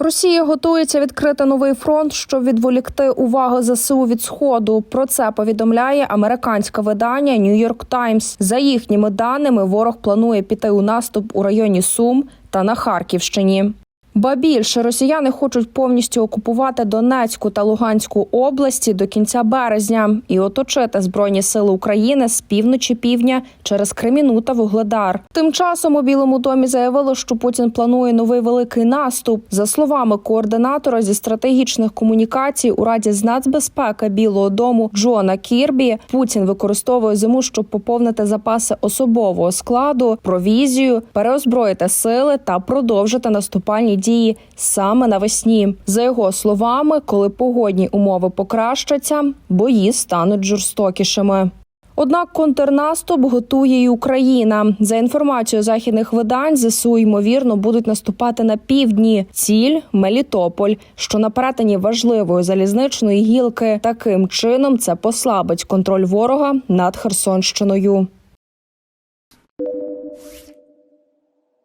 Росія готується відкрити новий фронт, щоб відволікти увагу ЗСУ від сходу. Про це повідомляє американське видання New York Times. За їхніми даними, ворог планує піти у наступ у районі Сум та на Харківщині. Ба більше росіяни хочуть повністю окупувати Донецьку та Луганську області до кінця березня і оточити збройні сили України з півночі півдня через Креміну та Вугледар. Тим часом у Білому домі заявили, що Путін планує новий великий наступ. За словами координатора зі стратегічних комунікацій у Раді з нацбезпеки Білого Дому Джона Кірбі, Путін використовує зиму, щоб поповнити запаси особового складу, провізію, переозброїти сили та продовжити наступальні дії саме навесні. За його словами, коли погодні умови покращаться, бої стануть жорстокішими. Однак контрнаступ готує і Україна. За інформацією західних видань, ЗСУ ймовірно будуть наступати на півдні. Ціль Мелітополь, що на перетині важливої залізничної гілки. Таким чином це послабить контроль ворога над Херсонщиною.